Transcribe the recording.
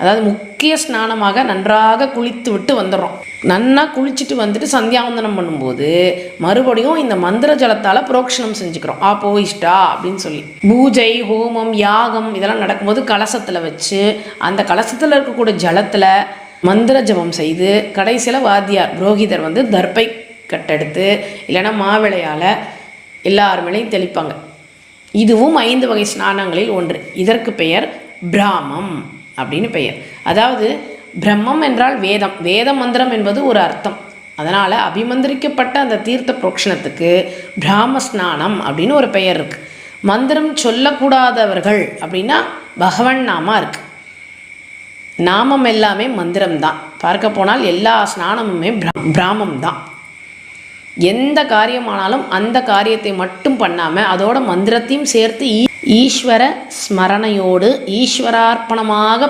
அதாவது முக்கிய ஸ்நானமாக நன்றாக குளித்து விட்டு வந்துடுறோம். நன்னா குளிச்சுட்டு வந்துட்டு சந்தியாவந்தனம் பண்ணும்போது மறுபடியும் இந்த மந்திர ஜலத்தால் புரோக்ஷனம் செஞ்சுக்கிறோம். ஆ போயிஷ்டா அப்படின்னு சொல்லி. பூஜை ஹோமம் யாகம் இதெல்லாம் நடக்கும்போது கலசத்தில் வச்சு அந்த கலசத்தில் இருக்கக்கூடிய ஜலத்தில் மந்திர ஜபம் செய்து கடைசியில் வாத்தியார் புரோகிதர் வந்து தர்பை கட்டெடுத்து இல்லைன்னா மாவிளையால் எல்லார் மேலேயும் தெளிப்பாங்க. இதுவும் ஐந்து வகை ஸ்நானங்களில் ஒன்று. இதற்கு பெயர் பிராமம். அப்படின்னு பெயர். அதாவது பிரம்மம் என்றால் வேதம். வேத மந்திரம் என்பது ஒரு அர்த்தம். அதனால் அபிமந்திரிக்கப்பட்ட அந்த தீர்த்த புரோக்ஷணத்துக்கு பிராம ஸ்நானம் அப்படின்னு ஒரு பெயர் இருக்குது மந்திரம் சொல்லக்கூடாதவர்கள் அப்படின்னா பகவன் நாமா இருக்குது நாமம் எல்லாமே மந்திரம் தான் பார்க்க போனால் எல்லா ஸ்நானமுமே பிரா- பிராமம் தான் எந்த காரியமானாலும் அந்த காரியத்தை மட்டும் பண்ணாமல் அதோட மந்திரத்தையும் சேர்த்து ஈஸ்வர ஸ்மரணையோடு ஈஸ்வரார்ப்பணமாக